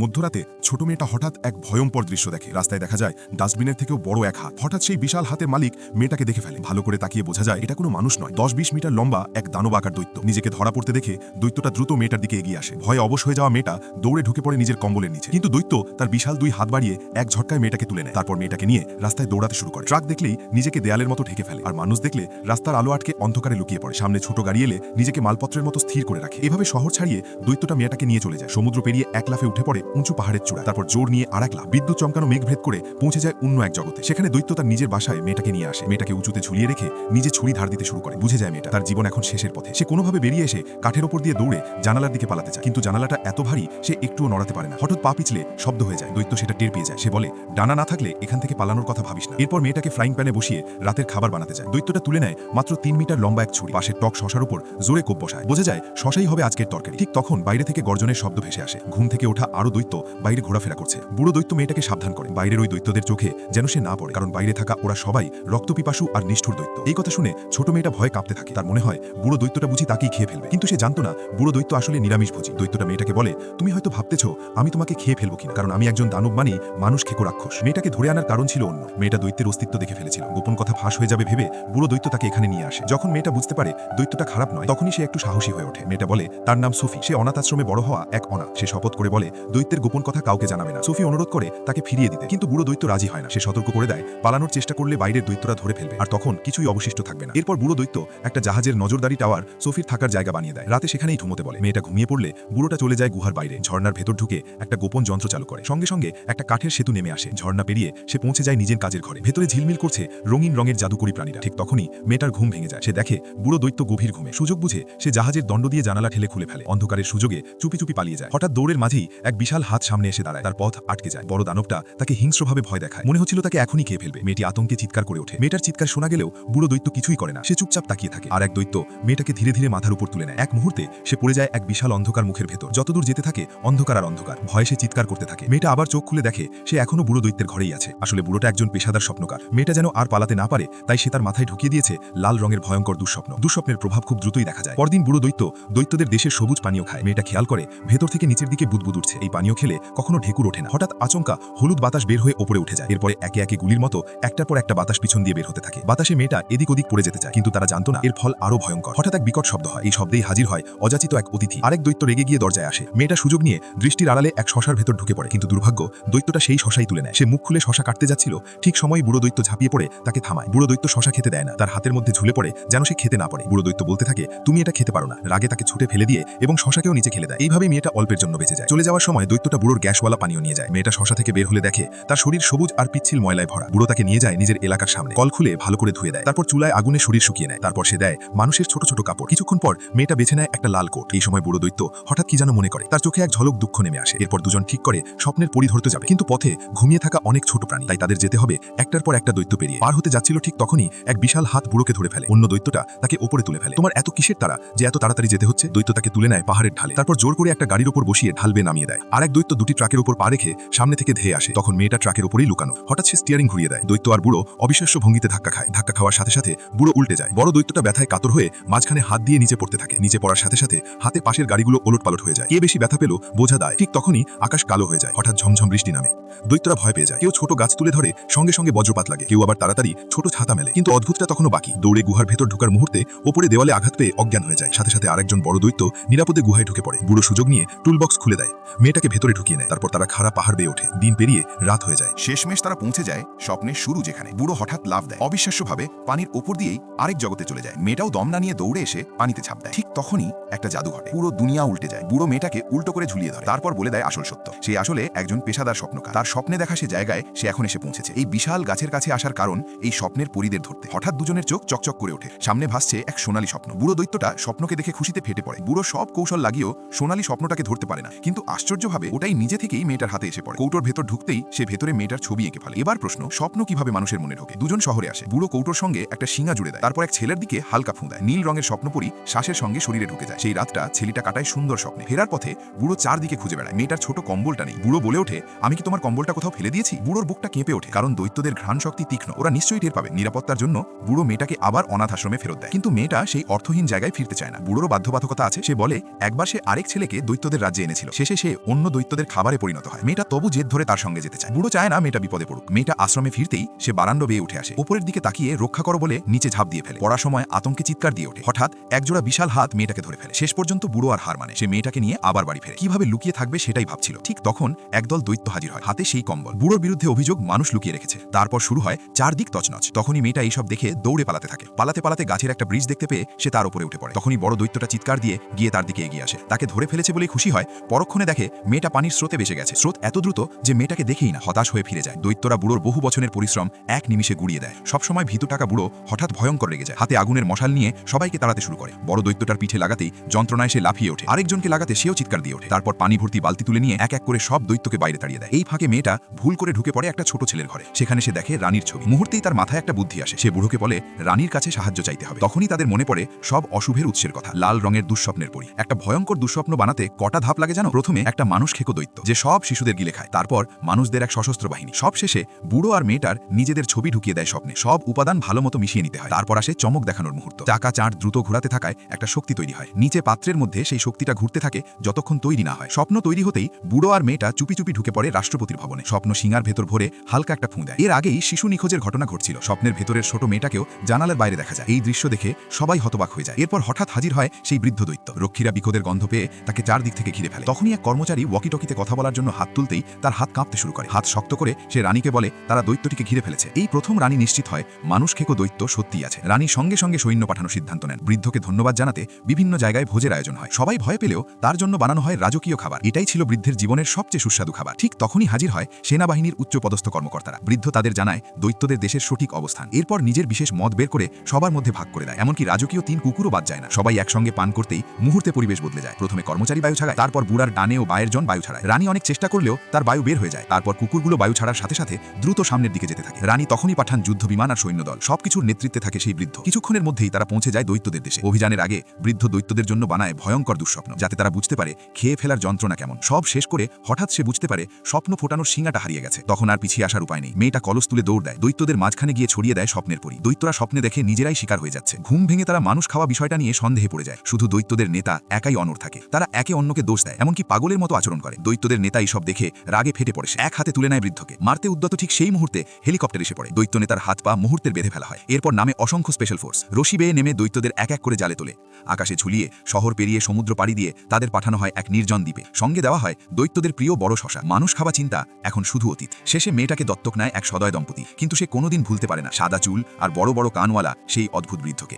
মধ্যরাতে ছোট মেয়েটা হঠাৎ এক ভয়ঙ্কর দৃশ্য দেখে। রাস্তায় দেখা যায়, ডাস্টবিনের থেকেও বড় এক হাত। হঠাৎ সেই বিশাল হাতের মালিক মেয়েটাকে দেখে ফেলে। ভালো করে তাকিয়ে বোঝা যায়, এটা কোনো মানুষ নয়। দশ বিশ মিটার লম্বা এক দানব আকার দৈত্য। নিজেকে ধরা পড়তে দেখে দৈত্যটা দ্রুত মেয়েটার দিকে এগিয়ে আসে। ভয়ে অবশ হয়ে যাওয়া মেয়েটা দৌড়ে ঢুকে পড়ে নিজের কম্বলের নিচে। কিন্তু দৈত্য তার বিশাল দুই হাত বাড়িয়ে এক ঝটকায় মেয়েটাকে তুলে নেয়। তারপর মেয়েটাকে নিয়ে রাস্তায় দৌড়াতে শুরু করে। ট্রাক দেখলেই নিজেকে দেয়ালের মতো ঢেকে ফেলে। আর মানুষ দেখলে রাস্তার আলো আটকে অন্ধকারে লুকিয়ে পড়ে। সামনে ছোট গাড়ি এলে নিজেকে মালপত্রের মতো স্থির করে রাখে। এভাবে শহর ছাড়িয়ে দৈত্যটা মেয়েটাকে নিয়ে চলে যায়। সমুদ্র পেরিয়ে এক লাফে উঠে পড়ে উঁচু পাহাড়ের চূড়া তারপর জোর নিয়ে আর এক লাফ বিদ্যুৎ চমকানো মেঘ ভেদ করে পৌঁছে যায় অন্য এক জগতে। সেখানে দৈত্য তার নিজের বাসায় মেয়েটাকে নিয়ে আসে। মেয়েটাকে উঁচুতে ঝুলিয়ে রেখে নিজে ছুরি ধার দিতে শুরু করে। বুঝে যায় মেয়েটা তার জীবন এখন শেষের পথে। সে কোনোভাবে বেরিয়ে এসে কাঠের ওপর দিয়ে দৌড়ে জানালার দিকে পালাতে চায় কিন্তু জানালাটা এত ভারী, সে একটুও নড়াতে পারে না। হঠাৎ পা পিছলে শব্দ হয়ে যায়। দৈত্য সেটা টের পেয়ে যায়। সে বলে, ডানা না থাকলে এখান থেকে পালানোর কথা ভাবিস না। এরপর মেয়েটাকে ফ্রাইং প্যানে বসিয়ে রাতের খাবার বানাতে যায়। দৈত্যটা তুলে নেয় মাত্র তিন মিটার লম্বা এক ছুরি। পাশের টক শশার উপর জোরে কোপ বসায়। বোঝা যায় শশাই হবে আজকের তরকারি। ঠিক তখন বাইরে থেকে গর্জনের শব্দ ভেসে আসে। ঘুম থেকে ওঠা আরও দৈত্য বাইরে ঘোরাফেরা করছে। বুড়ো দৈত্য মেয়েটাকে সাবধান করে। বাইরের ওই দৈত্যদের চোখে যেন সে না পড়ে, কারণ বাইরে থাকা ওরা সবাই রক্তপিপাসু আর নিষ্ঠুর দৈত্য। এই কথা শুনে ছোট মেয়েটা ভয়ে কাঁপতে থাকে। তার মনে হয় বুড়ো দৈত্যটা বুঝি তাকেই খেয়ে ফেলবে। কিন্তু সে জানতো না, বুড়ো দৈত্য আসলে নিরামিষ ভোজি। দৈত্যটা মেয়েটাকে বলে, তুমি হয়তো ভাবতেছ, আমি তোমাকে খেয়ে ফেলব কিনা? কারণ আমি একজন দানব মানি মানুষ খেকো রাক্ষস মেয়েটাকে ধরে আনার কারণ ছিল অন্য। মেয়েটা দৈত্যের অস্তিত্ব দেখে ফেলেছিল। গোপন কথা ফাঁস হয়ে যাবে ভেবে বুড়ো দৈত্য তাকে এখানে নিয়ে আসে। যখন মেয়েটা বুঝতে পারে দৈত্যটা খারাপ নয়, তখনই সে একটু সাহসী হয়ে ওঠে। মেয়েটা বলে, তার নাম সুফি। সে অনাথ আশ্রমে বড় হওয়া এক অনাথ। সে শপথ করে বলে দৈত্যের গোপন কথা কাউকে জানাবে না। সুফি অনুরোধ করে তাকে ফিরিয়ে দিতে। কিন্তু বুড়ো দৈত্য রাজি হয় না। সে সতর্ক করে দেয়, পালানোর চেষ্টা করলে বাইরের দৈত্যরা ধরে ফেলবে। আর তখন কিছুই অবশিষ্ট থাকবে না। এরপর বুড়ো দৈত্য একটা জাহাজের নজরদারি টাওয়ার সোফির থাকার জায়গা বানিয়ে দেয়। রাতে সেখানেই ঘুমোতে বলে। মেয়েটা ঘুমিয়ে পড়লে বুড়োটা চলে যায় গুহার বাইরে। ঝর্ণার ভেতর ঢুকে একটা গোপন যন্ত্র চালু করে। সঙ্গে সঙ্গে একটা কাঠের সেতু নেমে আসে। ঝর্ণা পেরিয়ে সে পৌঁছে যায় নিজের কাজের ঘরে। ভেতরে ঝিলমিল করছে রঙিন রঙের জাদুকরী প্রাণীরা। ঠিক তখনই মেয়েটার ঘুম ভেঙে যায়। সে দেখে বুড়ো দৈত্য গভীর ঘুমে। সুযোগ বুঝে সে জাহাজের দণ্ড দিয়ে জানালা ঠেলে খুলে ফেলে। অন্ধকারের সুযোগে চুপি চুপি পালিয়ে যায়। হঠাৎ দৌড়ের মাঝেই এক বিশাল হাত সামনে এসে দাঁড়ায়। তার পথ আটকে যায়। বড় দানবটা তাকে হিংস্রভাবে ভয় দেখায়। মনে হচ্ছিল তাকে এখনই খেয়ে ফেলবে। মেয়েটি আতঙ্কে চিৎকার করে ওঠে। মেয়েটার চিৎকার শোনা গেলেও বুড়ো দৈত্য কিছুই করে না। সে চুপচাপ তাকিয়ে থাকে। আর এক দৈত্য মেয়েটাকে ধীরে ধীরে মাথার উপর তুলে নেয়। এক মুহূর্তে সে পড়ে যায় এক বিশাল অন্ধকার মুখের ভেতর। যতদূর যেতে থাকে, অন্ধকার আর অন্ধকার। ভয়ে সে চিৎকার করতে থাকে। মেয়েটা আবার চোখ খুলে দেখে সে এখনও বুড়ো দৈত্যের ঘরেই আছে। আসলে বুড়োটা একজন পেশাদার স্বপ্নকার। মেয়েটা যেন আর পালাতে না পারে, তাই সে তার মাথায় ঢুকিয়ে দিয়েছে লাল রঙের ভয়ঙ্কর দুঃস্বপ্ন। দুঃস্বপ্নের প্রভাব খুব দ্রুতই দেখা যায়। পরদিন বুড়ো দৈত্য দৈত্যদের দেশের সবুজ পানীয় খায়। মেয়েটা খেয়াল করে, ভেতর থেকে নিচের দিকে বুদবুদ উঠছে। এই পানীয় খেলে কখনো ঢেকুর ওঠে না। হঠাৎ আচমকা হলুদ বাতাস বের হয়ে ওপরে উঠে যায়। এরপরে একে একে গুলির মতো একটার পর একটা বাতাস পিছন দিয়ে বের হতে থাকে। বাতাসে মেয়েটা এদিক ওদিক পড়ে যেতে চায়, কিন্তু তারা জানতো না এর ফল আরও ভয়ঙ্কর। হঠাৎ এক বিকট শব্দ হয়। এই শব্দেই হাজির হয় অযাচিত এক অতিথি। আরেক দৈত্য রেগে গিয়ে দরজায় আসে। মেয়েটা সুযোগ নিয়ে দৃষ্টির আড়ালে এক শশার ভেতর ঢুকে পড়ে। কিন্তু দুর্ভাগ্য, দৈত্যটা সেই শশাই তুলে নেয়। সে মুখ খুলে শশা কাটতে যাচ্ছিল। ঠিক সময় বুড়ো দৈত্য ঝাঁপিয়ে পড়ে, তাকে থামায়। বুড়ো দৈত্য শশা খেতে দেয় না। তার হাতের মধ্যে ঝুলে পড়ে যেন সে খেতে না পারে। বুড়ো দৈত্য বলতে থাকে, তুমি এটা খেতে পারো না। রাগে তাকে ছুটে ফেলে দিয়ে এবং শশাকেও নিচে খেলে দেয়। এইভাবে মেয়েটা অল্পের জন্য বেঁচে যায়। চলে যাওয়ার সময় দৈত্যটা বুড়োর গ্যাসওয়ালা পানীয় নিয়ে যায়। মেয়েটা শশা থেকে বের হলে দেখে, তার শরীর সবুজ আর পিচ্ছিল ময়লায় ভরা। বুড়ো তাকে নিয়ে যায় নিজের এলাকার সামনে। কল খুলে ভালো করে ধুয়ে দেয়। তারপর চুলায় আগুনে শরীর শুকিয়ে নেয়। তারপর সে দেয়, মানুষের ছোট ছোট কাপড়। কিছুক্ষণ পর মেয়েটা বেছে নেয় একটা লাল কোট। এই সময় বুড়ো দৈত্য হঠাৎ কি যেন মনে করে। তার চোখে এক ঝলক দুঃখ নেমে আসে। এরপর দুজন ঠিক করে স্বপ্নের পরি ধরতে যাবে। কিন্তু পথে ঘুমিয়ে থাকা অনেক ছোট প্রাণী। তাই তাদের যেতে হবে একটার পর একটা দৈত্য পেরিয়ে। পার হতে যাচ্ছিল ঠিক তখনই এক বিশাল হাত বুড়োকে ধরে ফেলে। অন্য দৈত্যটা তাকে ওপরে তুলে ফেলে। তোমার এত কিসের তারা যে এত তাড়াতাড়ি যেতে হচ্ছে? দৈত্য তাকে তুলে নেয় পাহাড়ের ঢালে। তারপর জোর করে একটা গাড়ির উপর বসিয়ে ঢালবে নামিয়ে দেয়। এক দৈত্য দুটি ট্রাকের উপর পা রেখে সামনে থেকে ধেয়ে আসে। তখন মেয়েটা ট্রাকের উপরেই লুকানো। হঠাৎ সে স্টিয়ারিং ঘুরিয়ে দেয়। দৈত্য আর বুড়ো অবিশ্বাস্য ভঙ্গিতে ধাক্কা খায়। ধাক্কা খাওয়ার সাথে সাথে বুড়ো উল্টে যায়। বড় দৈত্যটা ব্যথায় কাতর হয়ে মাঝখানে হাত দিয়ে নিচে পড়তে থাকে। নিচে পড়ার সাথে সাথে হাতে পাশের গাড়িগুলো ওলট পালট হয়ে যায়। কে বেশি ব্যথা পেল বোঝা দেয়। ঠিক তখনই আকাশ কালো হয়ে যায়। হঠাৎ ঝমঝম বৃষ্টি নামে। দৈত্যরা ভয় পেয়ে যায়। কেউ ছোট গাছ তুলে ধরে সঙ্গে সঙ্গে বজ্রপাত লাগে। কেউ আবার তাড়াতাড়ি ছোট ছাতা মেলে। কিন্তু অদ্ভুতটা তখনও বাকি। দৌড়ে গুহার ভেতর ঢোকার মুহূর্তে ওপরে দেওয়ালে আঘাত পেয়ে অজ্ঞান হয়ে যায়। সাথে সাথে আরেকজন বড় দৈত্য নিরাপদে গুহায় ঢুকে পড়ে। বুড়ো সুযোগ নিয়ে টুলবক্স খুলে দেয়। মেয়েটাকে ভেতরে ঢুকিয়ে নেয়। তারপর তারা খাড়া পাহাড় বেয়ে ওঠে। দিন পেরিয়ে রাত হয়ে যায়। শেষমেশ তারা পৌঁছে যায় স্বপ্নের শুরু যেখানে। বুড়ো হঠাৎ লাভ দেয়। অবিশ্বাস্যভাবে পানির ওপর দিয়েই আরেক জগতে চলে যায়। মেয়েটাও দম না নিয়ে দৌড়ে এসে পানিতে ছাপ দেয়। ঠিক তখনই একটা জাদু ঘটে। পুরো দুনিয়া উল্টে যায়। বুড়ো মেয়েটাকে উল্টো করে ঝুলিয়ে ধরে। তারপর বলে দেয় আসল সত্য। সে আসলে একজন পেশাদার স্বপ্নকার। তার স্বপ্নে দেখা সে জায়গায় সে এখন এসে পৌঁছেছে। এই বিশাল গাছের কাছে আসার কারণ এই স্বপ্নের পরিদের ধরতে। হঠাৎ দুজনের চোখ চকচক করে ওঠে। সামনে ভাসছে এক সোনালী স্বপ্ন। বুড়ো দৈত্যটা স্বপ্নকে দেখে খুশিতে ফেটে পড়ে। বুড়ো সব কৌশল লাগিয়েও সোনালী স্বপ্নটাকে ধরতে পারে না। কিন্তু আশ্চর্যভাবে ওটাই নিজে থেকেই মেয়েটার হাতে এসে পড়ে। কৌটোর ভেতর ঢুকতেই সে ভেতরে মেয়েটার ছবি এঁকে ফেলে। এবার প্রশ্ন, স্বপ্ন কীভাবে মানুষের মনে ঢোকে? দুজন শহরে আসে। বুড়ো কৌটোর সঙ্গে একটা শিঙা জুড়ে দেয়। তারপর এক ছেলের দিকে হালকা ফুঁ দেয়। নীল রঙের স্বপ্ন পরি শ্বাসের সঙ্গে শরীরে ঢুকে যায়। সেই রাতটা ছেলেটা কাটায় সুন্দর স্বপ্নে। ফেরার পথে বুড়ো চারদিকে খুঁজে বেড়ায়। মেয়েটার ছোট কম্বলটা নেই। বুড়ো বলে ওঠে, আমি কি তোমার কম্বলটা কোথাও ফেলে দিয়েছি? বুড়োর বুকটা কেঁপে ওঠে, কারণ দৈত্যদের ঘ্রাণ শক্তি তীক্ষ্ণ। ওরা নিশ্চয়ই টের পাবে। নিরাপত্তার জন্য বুড়ো মেয়েটাকে আবার অনাথ আশ্রমে ফেরত দেয়। কিন্তু মেয়েটা সেই অর্থহীন জায়গায় ফিরতে চায় না। বুড়োরও বাধ্যবাধকতা আছে। সে বলে, একবার সে আরেক ছেলেকে দৈত্যদের রাজ্যে এনেছিল। শেষে সে অন্য দৈত্যদের খাবারে পরিণত হয়। মেয়েটা তবু জেদ ধরে তার সঙ্গে যেতে চায়। বুড়ো চায় না মেয়েটা বিপদে পড়ুক। মেয়েটা আশ্রমে ফিরতেই সে বারান্ড বেয়ে উঠে আসে। উপরের দিকে তাকিয়ে রক্ষা করো বলে নিচে ঝাঁপ দিয়ে ফেলে। পড়ার সময় আতঙ্কে চিৎকার দিয়ে ওঠে। হঠাৎ একজোড়া বিশাল হাত মেয়েটাকে ধরে ফেলে। শেষ পর্যন্ত বুড়ো আর হার মানে। সে মেয়েটাকে নিয়ে আবার বাড়ি ফেরে। কীভাবে লুকিয়ে থাকবে সেটাই ভাবছিল। ঠিক তখন একদল দৈত্য হাজির হয়। হাতে সেই কম্বল। বুড়োর বিরুদ্ধে অভিযোগ মানুষ লুকিয়ে রেখেছে। তারপর শুরু হয় চারদিক তছনছ। তখনই মেয়েটা এইসব দেখে দৌড়ে পালাতে থাকে। পালাতে পালাতে গাছের একটা ব্রিজ দেখতে পেয়ে সে তার উপরে উঠে পড়ে। তখনই বড় দৈত্যটা চিৎকার দিয়ে গিয়ে তার দিকে এগিয়ে আসে। তাকে ধরে ফেলেছে বলেই খুশি হয়। পরক্ষণে দেখে মেয়েটা পানির স্রোতে বেসে গেছে। স্রোত এত দ্রুত যে মেয়েটাকে দেখেই না, হতাশ হয়ে ফিরে যায়। দৈত্যরা বুড়োর বহু বছরের পরিশ্রম এক নিমিষে গুড়িয়ে দেয়। সবসময় ভীতু টাকা বুড়ো হঠাৎ ভয়ঙ্কর রেগে যায়। হাতে আগুনের মশাল নিয়ে সবাইকে তাড়াতে শুরু করে। বড় দৈত্যটার পিঠে লাগাতেই যন্ত্রণায় সে লাফিয়ে ওঠে। আরেকজনকে লাগাতে সেও চিৎকার দিয়ে ওঠে। তারপর পানি ভর্তি বালতি তুলে নিয়ে এক এক করে সব দৈত্যকে বাইরে তাড়িয়ে দেয়। এই ফাঁকে মেয়েটা ভুল করে ঢুকে পড়ে একটা ছোট ছেলের ঘরে। সেখানে সে দেখে রানীর ছবি। মুহূর্তেই তার মাথায় একটা বুদ্ধি আসে। সে বুড়োকে বলে, রানীর কাছে সাহায্য চাইতে হবে। তখনই তাদের মনে পড়ে সব অশুভের উৎসের কথা। লাল রঙের দুঃস্বপ্নের পরি। একটা ভয়ঙ্কর দুঃস্বপ্ন বানাতে কটা ধাপ লাগে জানো? প্রথমে একটা মানুষ খেকো দৈত্য যে সব শিশুদের গিলে খায়। তারপর মানুষদের এক সশস্ত্র বাহিনী। সব শেষে বুড়ো আর মেয়েটার নিজেদের ছবি ঢুকিয়ে দেয় স্বপ্নে। সব উপাদান ভালো মতো মিশিয়ে নিতে হয়। তারপর আসে চমক দেখানোর মুহূর্ত। চাকা চাঁট দ্রুত ঘোরাতে থাকায় একটা শক্তি তৈরি হয়। নিচে পাত্রের মধ্যে সেই শক্তিটা ঘুরতে থাকে যতক্ষণ তৈরি না হয়। স্বপ্ন তৈরি হতেই বুড়ো আর মেয়েটা চুপি চুপি ঢুকে পড়ে রাষ্ট্রপতির ভবনে। স্বপ্ন সিঙ্গার ভেতর ভরে হালকা একটা ফুঁ দেয়। এর আগেই শিশু নিখোঁজের ঘটনা ঘটছিল। স্বপ্নের ভেতরের ছোট মেয়েটাকেও জানালার বাইরে দেখা যায়। এই দৃশ্য দেখে সবাই হতবাক হয়ে যায়। এরপর হঠাৎ হাজির হয় সেই বৃদ্ধ দৈত্য। রক্ষীরা বিকোদের গন্ধ পেয়ে তাকে চারদিক থেকে ঘিরে ফেলে। তখনই এক কর্মচারী ওয়াকিটকিতে কথা বলার জন্য হাত তুলতেই তার হাত কাঁপতে শুরু করে। হাত শক্ত করে সে রানীকে বলে, তারা দৈত্যটিকে ঘিরে ফেলেছে। এই প্রথম রানী নিশ্চিত হয় মানুষ খেকো দৈত্য সত্যিই আছে। রানী সঙ্গে সঙ্গে সৈন্য পাঠানোর সিদ্ধান্ত নেন। বৃদ্ধকে ধন্যবাদ জানাতে বিভিন্ন জায়গায় ভোজের আয়োজন হয়। সবাই ভয় পেলেও তার জন্য বানানো হয় রাজকীয় খাবার। এটাই ছিল বৃদ্ধের জীবনের সবচেয়ে সুস্বাদু খাবার। ঠিক তখনই হাজির হয় সেনাবাহিনীর উচ্চপদস্থ কর্মকর্তারা। বৃদ্ধ তাদের জানায়, দৈত্যদের দেশের সঠিক অবস্থান। এরপর নিজের বিশেষ মত বের করে সবার মধ্যে ভাগ করে দেয়। এমনকি রাজকীয় তিন কুকুরও বাদ যায় না। সবাই একসঙ্গে পান করতেই মুহূর্তে পরিবেশ বদলে যায়। প্রথমে কর্মচারী বায়ু ছাগায় তারপর বুড়ার ডানে ও বায়ের জন বায়ু ছাড়ায়। রানী অনেক চেষ্টা করলেও তার বায়ু বের হয়ে যায়। তারপর কুকুরগুলো বায়ু ছাড়ার সাথে সাথে দ্রুত সামনের দিকে যেতে থাকে। রানী তখনই পাঠান যুদ্ধ বিমান আর সৈন্যদল। সবকিছুর নেতৃত্বে থাকে সেই বৃদ্ধ। কিছুক্ষণের মধ্যেই তারা পৌঁছে যায় দৈত্যদের দেশে। অভিযানের আগে বৃদ্ধ দৈত্যদের জন্য বানায় ভয়ঙ্কর দুঃস্বপ্ন, যাতে তারা বুঝতে পারে খেয়ে ফেলার যন্ত্রণা কেমন। সব শেষ করে হঠাৎ সে বুঝতে পারে স্বপ্ন ফোটানোর সিঙ্গাটা হারিয়ে গেছে। তখন আর পিছিয়ে আসার উপায় নেই। মেয়েটা কলস তুলে দৌড় দেয়। দৈত্যদের মাঝখানে গিয়ে ছড়িয়ে দেয় স্বপ্নের পরি। দৈত্যরা স্বপ্নে দেখে নিজেরাই শিকার হয়ে যাচ্ছে। ঘুম ভেঙে তারা মানুষ খাওয়া বিষয়টা নিয়ে সন্দেহে পড়ে যায়। শুধু দৈত্যদের নেতা একাই অনর থাকে। তারা একে অন্যকে দোষ দেয়, এমনকি পাগলের মতো আচরণ করে। দৈত্যদের নেতা সব দেখে রাগে ফেটে পড়ে এক হাতে তুলে নেয় বৃদ্ধকে। মারতে উদ্যত ঠিক সেই মুহূর্তে হেলিকপ্টার এসে পড়ে। দৈত্য নেতার হাত পা মুহূর্তের বেঁধে ফেলা হয়। এরপর নামে অসংখ্য স্পেশাল ফোর্স রশি বেয়ে নেমে দৈত্যদের এক এক করে জালে তোলে। আকাশে ঝুলিয়ে, শহর পেরিয়ে, সমুদ্র পাড়ি দিয়ে তাদের পাঠানো হয় এক নির্জন দ্বীপে। সঙ্গে দেওয়া হয় দৈত্যদের প্রিয় বড় শশা। মানুষ খাওয়া চিন্তা এখন শুধু অতীত। শেষে মেয়েটাকে দত্তক নেয় এক সদয় দম্পতি। কিন্তু সে কোনোদিন ভুলতে পারে না। সাদা চুল আর বড় বড় কানওয়ালা সেই অদ্ভুত বৃদ্ধকে।